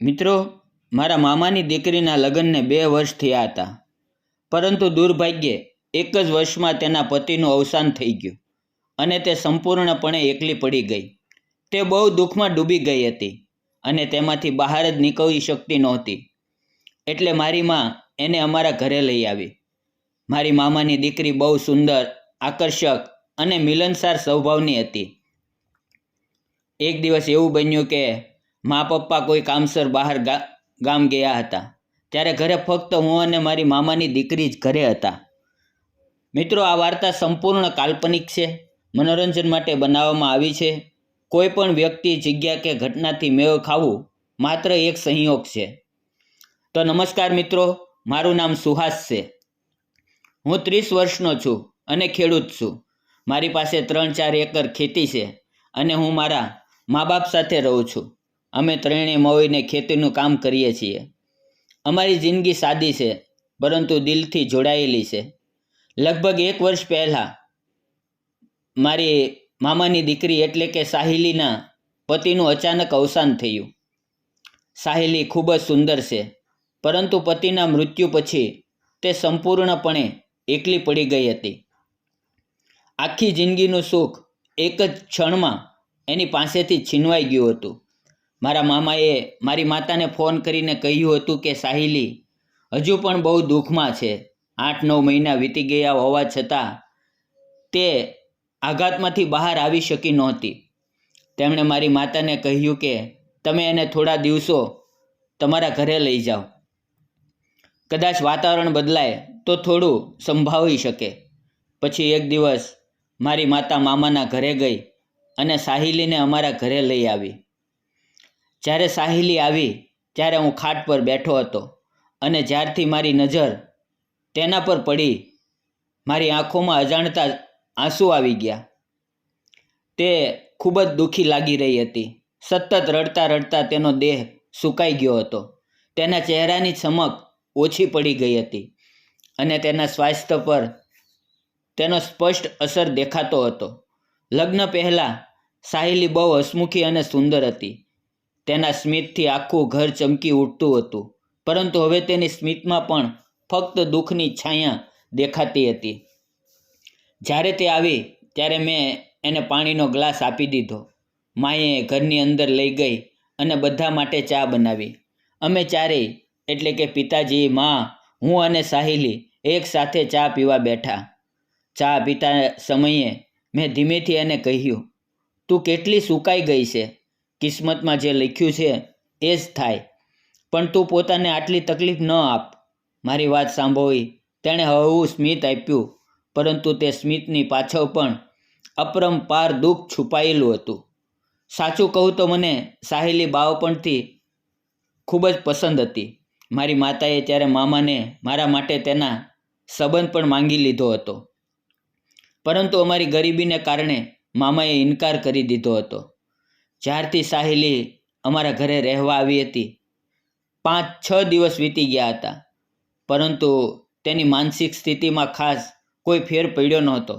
મિત્રો, મારા મામાની દીકરીના લગ્નને બે વર્ષ થયા હતા. પરંતુ દુર્ભાગ્યે એક જ વર્ષમાં તેના પતિનું અવસાન થઈ ગયું અને તે સંપૂર્ણપણે એકલી પડી ગઈ. તે બહુ દુઃખમાં ડૂબી ગઈ હતી અને તેમાંથી બહાર જ નીકળવી શકતી નહોતી. એટલે મારી માં એને અમારા ઘરે લઈ આવી. મારી મામાની દીકરી બહુ સુંદર, આકર્ષક અને મિલનસાર સ્વભાવની હતી. એક દિવસ એવું બન્યું કે મા પપ્પા કોઈ કામસર બહાર ગામ ગયા હતા. ત્યારે ઘરે ફક્ત હું અને મારી મામાની દીકરી જ ઘરે હતા. મિત્રો, આ વાર્તા સંપૂર્ણ કાલ્પનિક છે. મનોરંજન માટે બનાવવામાં આવી છે. કોઈ પણ વ્યક્તિ જગ્યા કે ઘટનાથી મેળ ખાવું માત્ર એક સંયોગ છે. તો નમસ્કાર મિત્રો, મારું નામ સુહાસ છે. હું ત્રીસ વર્ષનો છું અને ખેડૂત છું. મારી પાસે ત્રણ ચાર એકર ખેતી છે અને હું મારા મા બાપ સાથે રહું છું. અમે ત્રણેય મળીને ખેતીનું કામ કરીએ છીએ. અમારી જિંદગી સાદી છે, પરંતુ દિલથી જોડાયેલી છે. લગભગ એક વર્ષ પહેલાં મારી મામાની દીકરી એટલે કે સાહિલીના પતિનું અચાનક અવસાન થયું. સાહિલી ખૂબ જ સુંદર છે, પરંતુ પતિના મૃત્યુ પછી તે સંપૂર્ણપણે એકલી પડી ગઈ હતી. આખી જિંદગીનું સુખ એક જ ક્ષણમાં એની પાસેથી છીનવાઈ ગયું હતું. મારા મામાએ મારી માતાને ફોન કરીને કહ્યું હતું કે, સાહિલી, હજુ પણ બહુ દુઃખમાં છે. આઠ નવ મહિના વીતી ગયા હોવા છતાં તે આઘાતમાંથી બહાર આવી શકી નહોતી. તેમણે મારી માતાને કહ્યું કે, તમે એને થોડા દિવસો તમારા ઘરે લઈ જાઓ. કદાચ વાતાવરણ બદલાય તો થોડું સંભાવી શકે. પછી એક દિવસ મારી માતા મામાના ઘરે ગઈ અને સાહિલીને અમારા ઘરે લઈ આવી. જ્યારે સાહિલી આવી, ત્યારે હું ખાટ પર બેઠો હતો અને જ્યારથી મારી નજર તેના પર પડી, મારી આંખોમાં અજાણતા આંસુ આવી ગયા. તે ખૂબ જ દુઃખી લાગી રહી હતી. સતત રડતા રડતા તેનો દેહ સુકાઈ ગયો હતો. તેના ચહેરાની ચમક ઓછી પડી ગઈ હતી અને તેના સ્વાસ્થ્ય પર તેનો સ્પષ્ટ અસર દેખાતો હતો. લગ્ન પહેલાં સાહિલી બહુ હસમુખી અને સુંદર હતી. તેના સ્મિતથી આખું ઘર ચમકી ઉઠતું હતું. પરંતુ હવે તેની સ્મિતમાં પણ ફક્ત દુઃખની છાયા દેખાતી હતી. જ્યારે તે આવી, ત્યારે મેં એને પાણીનો ગ્લાસ આપી દીધો. માએ ઘરની અંદર લઈ ગઈ અને બધા માટે ચા બનાવી. અમે ચારેય, એટલે કે પિતાજી મા, હું અને સાહિલી, એક સાથે ચા પીવા બેઠા. ચા પીતા સમયે મેં ધીમેથી એને કહ્યું, તું કેટલી સુકાઈ ગઈ છે? કિસ્મતમાં જે લખ્યું છે, એ જ થાય. પણ તું પોતાને આટલી તકલીફ ન આપ. મારી વાત સાંભળવી તેણે હળવું સ્મિત આપ્યું, પરંતુ તે સ્મિતની પાછળ પણ અપરંપાર દુઃખ છુપાયેલું હતું. સાચું કહું તો મને સાહેલી બાળપણથી ખૂબ જ પસંદ હતી. મારી માતાએ ત્યારે મામાને મારા માટે તેના સંબંધ પણ માંગી લીધો હતો. પરંતુ અમારી ગરીબીને કારણે મામાએ ઇનકાર કરી દીધો હતો. જ્યારથી સાહેલી અમારા ઘરે રહેવા આવી હતી. પાંચ છ દિવસ વીતી ગયા હતા. પરંતુ તેની માનસિક સ્થિતિમાં ખાસ કોઈ ફેર પડ્યો નહોતો.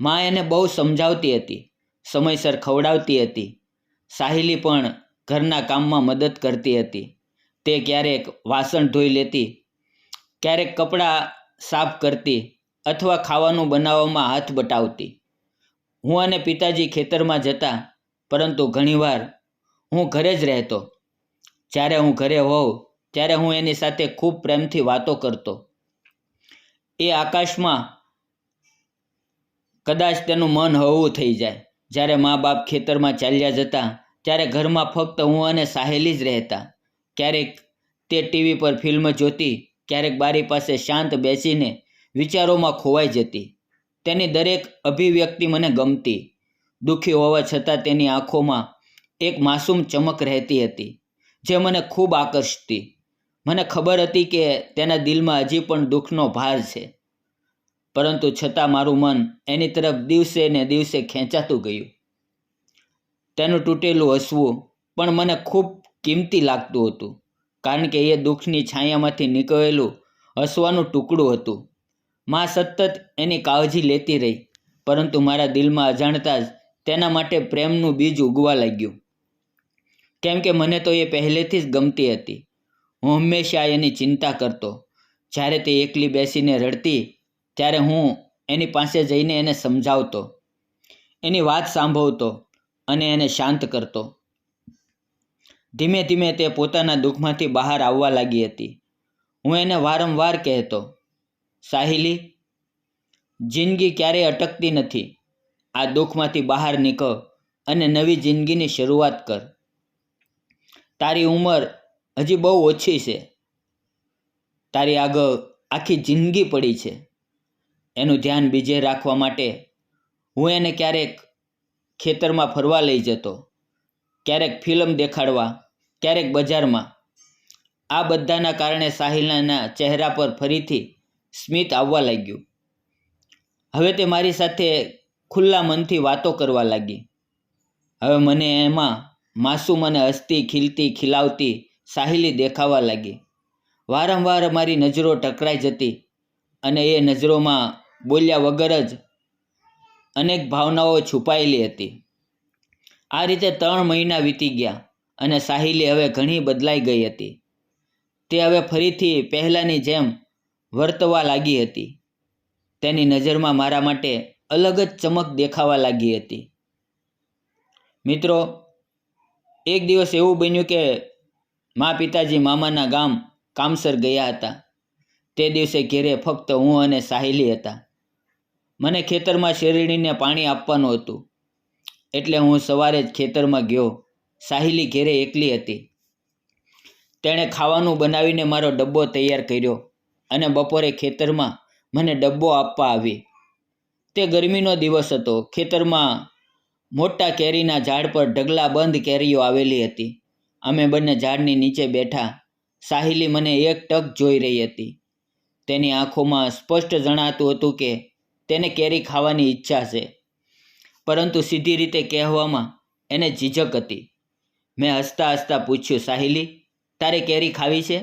મા એને બહુ સમજાવતી હતી, સમયસર ખવડાવતી હતી. સાહિલી પણ ઘરના કામમાં મદદ કરતી હતી. તે ક્યારેક વાસણ ધોઈ લેતી, ક્યારેક કપડાં સાફ કરતી અથવા ખાવાનું બનાવવામાં હાથ બટાવતી. હું અને પિતાજી ખેતરમાં જતા પરંતુ ઘણીવાર હું ઘરે જ રહેતો. જ્યારે હું ઘરે હોઉં, ત્યારે હું એની સાથે ખૂબ પ્રેમથી વાતો કરતો. એ આકાશમાં કદાચ તેનું મન હળવું થઈ જાય. જ્યારે મા બાપ ખેતરમાં ચાલ્યા જતા, ત્યારે ઘરમાં ફક્ત હું અને સાહેલી જ રહેતા. ક્યારેક તે ટીવી પર ફિલ્મ જોતી, ક્યારેક બારી પાસે શાંત બેસીને વિચારોમાં ખોવાઈ જતી. તેની દરેક અભિવ્યક્તિ મને ગમતી. દુઃખી હોવા છતાં તેની આંખોમાં એક માસૂમ ચમક રહેતી હતી, જે મને ખૂબ આકર્ષતી. મને ખબર હતી કે તેના દિલમાં હજી પણ દુઃખનો ભાર છે, પરંતુ છતાં મારું મન એની તરફ દિવસે ને દિવસે ખેંચાતું ગયું. તેનું તૂટેલું હસવું પણ મને ખૂબ કિંમતી લાગતું હતું, કારણ કે એ દુઃખની છાયામાંથી નીકળેલું હસવાનું ટુકડું હતું. માં સતત એની કાળજી લેતી રહી, પરંતુ મારા દિલમાં અજાણતા જ તેના માટે પ્રેમનું બીજ ઉગવા લાગ્યું. કેમ કે મને તો એ પહેલેથી જ ગમતી હતી. હું હંમેશા એની ચિંતા કરતો. જ્યારે તે એકલી બેસીને રડતી, ત્યારે હું એની પાસે જઈને એને સમજાવતો. એની વાત સાંભળતો અને એને શાંત કરતો. ધીમે ધીમે તે પોતાના દુઃખમાંથી બહાર આવવા લાગી હતી. હું એને વારંવાર કહેતો, સાહિલી, જિંદગી ક્યારેય અટકતી નથી. આ દુઃખમાંથી બહાર નીકળ અને નવી જિંદગીની શરૂઆત કર. તારી ઉંમર હજી બહુ ઓછી છે. તારી આગળ આખી જિંદગી પડી છે. એનું ધ્યાન બીજે રાખવા માટે હું એને ક્યારેક ખેતરમાં ફરવા લઈ જતો, ક્યારેક ફિલ્મ દેખાડવા, ક્યારેક બજારમાં. આ બધાના કારણે સાહિલાના ચહેરા પર ફરીથી સ્મિત આવવા લાગ્યું. હવે તે મારી સાથે ખુલ્લા મનથી વાતો કરવા લાગી. હવે મને એમાં માસૂમ અને હસતી, ખીલતી, ખીલાવતી સાહિલી દેખાવા લાગી. વારંવાર મારી નજરો ટકરાઈ જતી અને એ નજરોમાં બોલ્યા વગર જ અનેક ભાવનાઓ છુપાયેલી હતી. આ રીતે ત્રણ મહિના વીતી ગયા અને સાહિલી હવે ઘણી બદલાઈ ગઈ હતી. તે હવે ફરીથી પહેલાંની જેમ વર્તવા લાગી હતી. તેની નજરમાં મારા માટે અલગ જ ચમક દેખાવા લાગી હતી. મિત્રો, એક દિવસ એવું બન્યું કે મા પિતાજી મામાના ગામ કામસર ગયા હતા. તે દિવસે ઘેરે ફક્ત હું અને સાહેલી હતા. મને ખેતરમાં શેરડીને પાણી આપવાનું હતું. એટલે હું સવારે જ ખેતરમાં ગયો. સાહિલી ઘેરે એકલી હતી. તેણે ખાવાનું બનાવીને મારો ડબ્બો તૈયાર કર્યો અને બપોરે ખેતરમાં મને ડબ્બો આપવા આવી. તે ગરમીનો દિવસ હતો. ખેતરમાં મોટા કેરીના ઝાડ પર ઢગલા બંધ કેરીઓ આવેલી હતી. અમે બંને ઝાડની નીચે બેઠા. સાહિલી મને એક ટક જોઈ રહી હતી. તેની આંખોમાં સ્પષ્ટ જણાતું હતું કે તેને કેરી ખાવાની ઈચ્છા છે. પરંતુ સીધી રીતે કહેવામાં એને ઝીઝક હતી. મેં હસતા હસતા પૂછ્યું, સાહિલી, તારે કેરી ખાવી છે?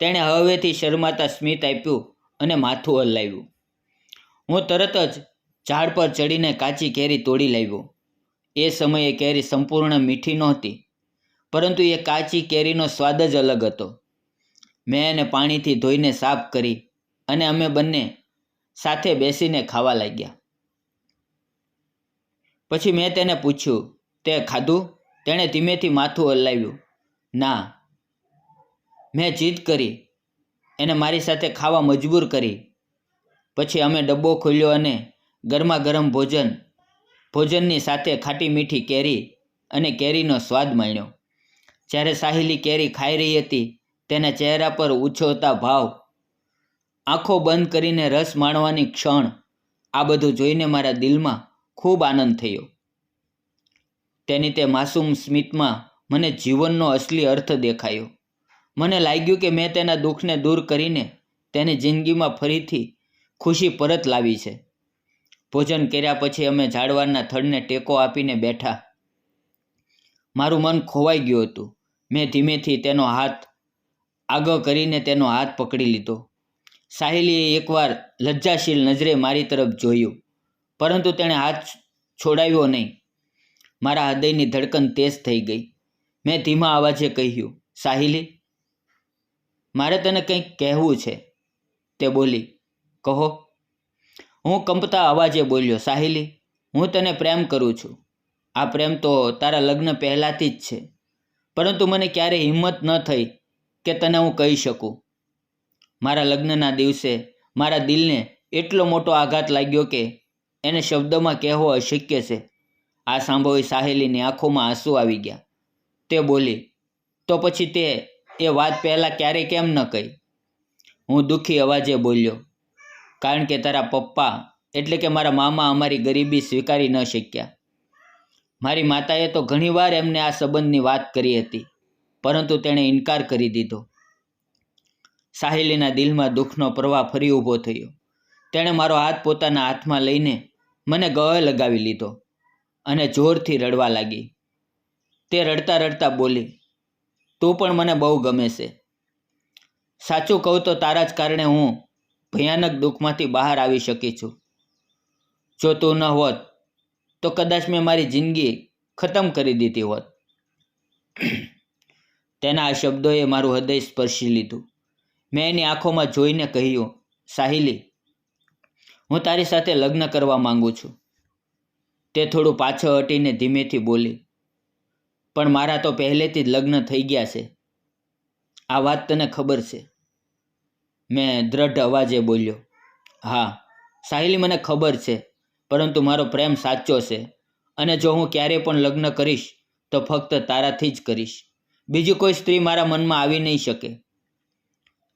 તેણે હવેથી શરમાતા સ્મિત આપ્યું અને માથું હલાવ્યું. હું તરત જ ઝાડ પર ચડીને કાચી કેરી તોડી લાવ્યો. એ સમયે કેરી સંપૂર્ણ મીઠી નહોતી, પરંતુ એ કાચી કેરીનો સ્વાદ જ અલગ હતો. મેં એને પાણીથી ધોઈને સાફ કરી અને અમે બંને સાથે બેસીને ખાવા લાગ્યા. પછી મેં તેને પૂછ્યું, તે ખાધું? તેણે ધીમેથી માથું હલાવ્યું. ના. મેં જીદ કરી, એને મારી સાથે ખાવા મજબૂર કરી. પછી અમે ડબ્બો ખોલ્યો અને ગરમા ગરમ ભોજન, ભોજનની સાથે ખાટી મીઠી કેરી અને કેરીનો સ્વાદ માણ્યો જ્યારે સાહિલી કેરી ખાઈ રહી હતી, તેના ચહેરા પર ઉછળતા ભાવ, આંખો બંધ કરીને રસ માણવાની ક્ષણ, આ બધું જોઈને મારા દિલમાં ખૂબ આનંદ થયો. તેની તે માસૂમ સ્મિતમાં મને જીવનનો અસલી અર્થ દેખાયો. મને લાગ્યું કે મેં તેના દુઃખને દૂર કરીને તેની જિંદગીમાં ફરીથી ખુશી પરત લાવી છે. ભોજન કર્યા પછી અમે ઝાડવાના થડને ટેકો આપીને બેઠા. મારું મન ખોવાઈ ગયું હતું. મેં ધીમેથી તેનો હાથ આગળ કરીને તેનો હાથ પકડી લીધો. સાહેલીએ એકવાર લજ્જાશીલ નજરે મારી તરફ જોયું, પરંતુ તેણે હાથ છોડાવ્યો નહીં. મારા હૃદયની ધડકન તેજ થઈ ગઈ. મેં ધીમા અવાજે કહ્યું, સાહિલી, મારે તને કંઈક કહેવું છે. તે બોલી, કહો. હું કંપતા અવાજે બોલ્યો, સાહિલી, હું તને પ્રેમ કરું છું. આ પ્રેમ તો તારા લગ્ન પહેલાંથી જ છે. પરંતુ મને ક્યારેય હિંમત ન થઈ કે તને હું કહી શકું. મારા લગ્નના દિવસે મારા દિલને એટલો મોટો આઘાત લાગ્યો કે એને શબ્દમાં કહેવો અશક્ય છે. આ સાંભળી સાહેલીની આંખોમાં આંસુ આવી ગયા. તે બોલી, તો પછી તે એ વાત પહેલાં ક્યારે કેમ ન કહી? હું દુઃખી અવાજે બોલ્યો કારણ કે તારા પપ્પા એટલે કે મારા મામા અમારી ગરીબી સ્વીકારી ન શક્યા. મારી માતાએ તો ઘણીવાર એમને આ સંબંધની વાત કરી હતી, પરંતુ તેણે ઇનકાર કરી દીધો. સાહિલીના દિલમાં દુઃખનો પ્રવાહ ફરી ઊભો થયો. તેણે મારો હાથ પોતાના હાથમાં લઈને મને ગળે લગાવી લીધો અને જોરથી રડવા લાગી. તે રડતા રડતા બોલી, તું પણ મને બહુ ગમે છે. સાચું કહું તો તારા જ કારણે હું ભયાનક દુઃખમાંથી બહાર આવી શકી છું. જો તું ન હોત, તો કદાચ મેં મારી જિંદગી ખતમ કરી દીધી હોત. તેના આ શબ્દોએ મારું હૃદય સ્પર્શી લીધું. મેં એની આંખોમાં જોઈને કહ્યું, સાહિલી, હું તારી સાથે લગ્ન કરવા માંગુ છું. તે થોડું પાછળ હટીને ધીમેથી બોલી, પણ મારા તો પહેલેથી જ લગ્ન થઈ ગયા છે. આ વાત તને ખબર છે. મેં દ્રઢ અવાજે બોલ્યો, હા, સાહિલી મને ખબર છે, પરંતુ મારો પ્રેમ સાચો છે અને જો હું ક્યારેય પણ લગ્ન કરીશ, તો ફક્ત તારાથી જ કરીશ. બીજી કોઈ સ્ત્રી મારા મનમાં આવી નહીં શકે.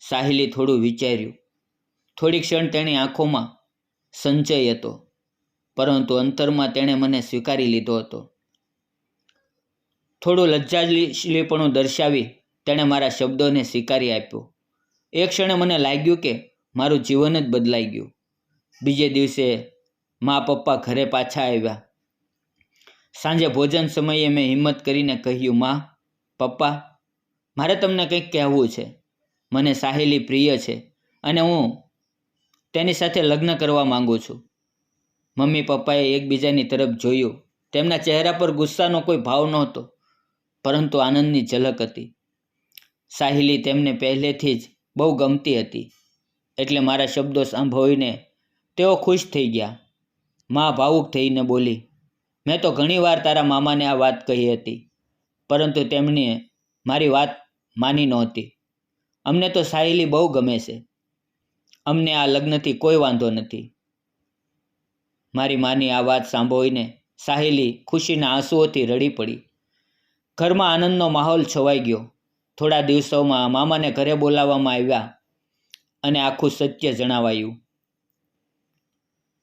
સાહિલી થોડું વિચાર્યું. થોડી ક્ષણ તેની આંખોમાં સંચય હતો, પરંતુ અંતરમાં તેણે મને સ્વીકારી લીધો હતો. થોડું લજ્જાશીલીપણું દર્શાવી તેણે મારા શબ્દોને સ્વીકારી આપ્યો. એ ક્ષણે મને લાગ્યું કે મારું જીવન જ બદલાઈ ગયું. બીજે દિવસે મા પપ્પા ઘરે પાછા આવ્યા. સાંજે ભોજન સમયે મેં હિંમત કરીને કહ્યું, માં, પપ્પા, મારે તમને કંઈક કહેવું છે. મને સાહેલી પ્રિય છે અને હું તેની સાથે લગ્ન કરવા માંગુ છું. મમ્મી પપ્પાએ એકબીજાની તરફ જોયું. તેમના ચહેરા પર ગુસ્સાનો કોઈ ભાવ નહોતો, પરંતુ આનંદની ઝલક હતી. સાહિલી તેમને પહેલેથી જ બહુ ગમતી હતી. એટલે મારા શબ્દો સાંભળીને તેઓ ખુશ થઈ ગયા. મા ભાવુક થઈને બોલી, મેં તો ઘણીવાર તારા મામાને આ વાત કહી હતી, પરંતુ તેમણે મારી વાત માની નહોતી. અમને તો સાહેલી બહુ ગમે છે. અમને આ લગ્નથી કોઈ વાંધો નથી. મારી માની આ વાત સાંભળીને સાહેલી ખુશીના આંસુઓથી રડી પડી. ઘરમાં આનંદનો માહોલ છવાઈ ગયો. થોડા દિવસોમાં મામાને ઘરે બોલાવવામાં આવ્યા અને આખું સત્ય જણાવાયું.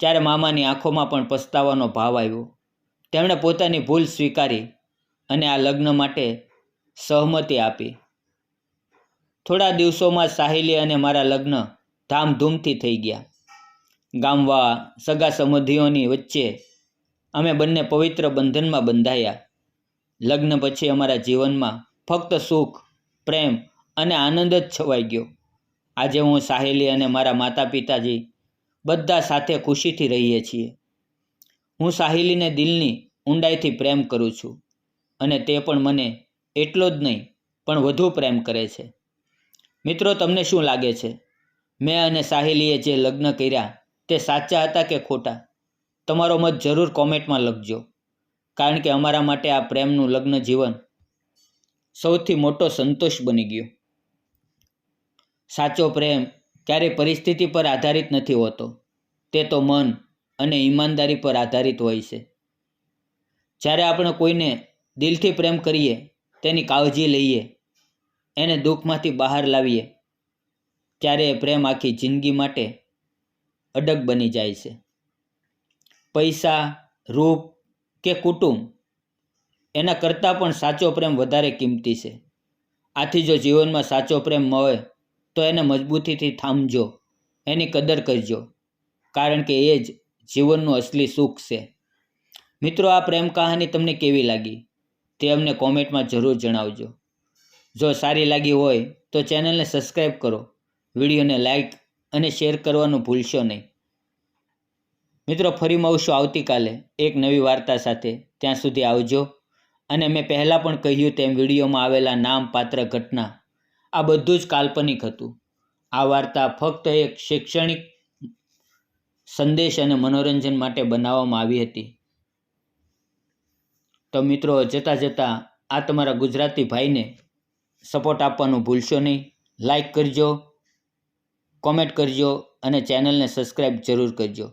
ત્યારે મામાની આંખોમાં પણ પસ્તાવાનો ભાવ આવ્યો. તેમણે પોતાની ભૂલ સ્વીકારી અને આ લગ્ન માટે સહમતિ આપી. થોડા દિવસોમાં સાહિલી અને મારા લગ્ન ધામધૂમથી થઈ ગયા. ગામવા, સગા સંબંધીઓની વચ્ચે અમે બંને પવિત્ર બંધનમાં બંધાયા. લગ્ન પછી અમારા જીવનમાં ફક્ત સુખ પ્રેમ અને આનંદ જ છવાઈ ગયો. આજે હું સાહેલી અને મારા માતા પિતાજી બધા સાથે ખુશીથી રહીએ છીએ. હું સાહિલીને દિલની ઊંડાઈથી પ્રેમ કરું છું અને તે પણ મને એટલો જ નહીં, પણ વધુ પ્રેમ કરે છે. મિત્રો, તમને શું લાગે છે? મેં અને સાહિલીએ જે લગ્ન કર્યા તે સાચા હતા કે ખોટા? તમારો મત જરૂર કોમેન્ટમાં લખજો. કારણ કે અમારા માટે આ પ્રેમનું લગ્ન જીવન સૌથી મોટો સંતોષ બની ગયો. સાચો પ્રેમ ક્યારેય પરિસ્થિતિ પર આધારિત નથી હોતો. તે તો મન અને ઈમાનદારી પર આધારિત હોય છે. જ્યારે આપણે કોઈને દિલથી પ્રેમ કરીએ, તેની કાળજી લઈએ, એને દુઃખમાંથી બહાર લાવીએ, ત્યારે એ પ્રેમ આખી જિંદગી માટે અડગ બની જાય છે. પૈસા, રૂપ કે કુટુંબ એના કરતાં પણ સાચો પ્રેમ વધારે કિંમતી છે. આથી જો જીવનમાં સાચો પ્રેમ મળે, તો એને મજબૂતીથી થામજો, એની કદર કરજો, કારણ કે એ જ જીવનનું અસલી સુખ છે. મિત્રો, આ પ્રેમ કહાની તમને કેવી લાગી? તે અમને કોમેન્ટમાં જરૂર જણાવજો. જો સારી લાગી હોય, તો ચેનલને સબસ્ક્રાઈબ કરો, વિડીયોને લાઈક અને શેર કરવાનું ભૂલશો નહીં. મિત્રો, ફરી મળશું આવતીકાલે એક નવી વાર્તા સાથે. ત્યાં સુધી આવજો. અને મેં પહેલાં પણ કહ્યું તેમ વિડીયોમાં આવેલા નામપાત્ર ઘટના. આ બધું જ કાલ્પનિક હતું. આ વાર્તા ફક્ત એક શૈક્ષણિક સંદેશ અને મનોરંજન માટે બનાવવામાં આવી હતી. તો મિત્રો, જતાં જતાં આ તમારા ગુજરાતી ભાઈને સપોર્ટ આપવાનું ભૂલશો નહીં. લાઈક કરજો કોમેન્ટ કરજો અને ચેનલને સબસ્ક્રાઈબ જરૂર કરજો.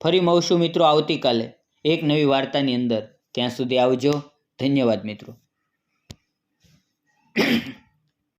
ફરી મળશું મિત્રો આવતીકાલે એક નવી વાર્તાની અંદર. ત્યાં સુધી આવજો. ધન્યવાદ મિત્રો.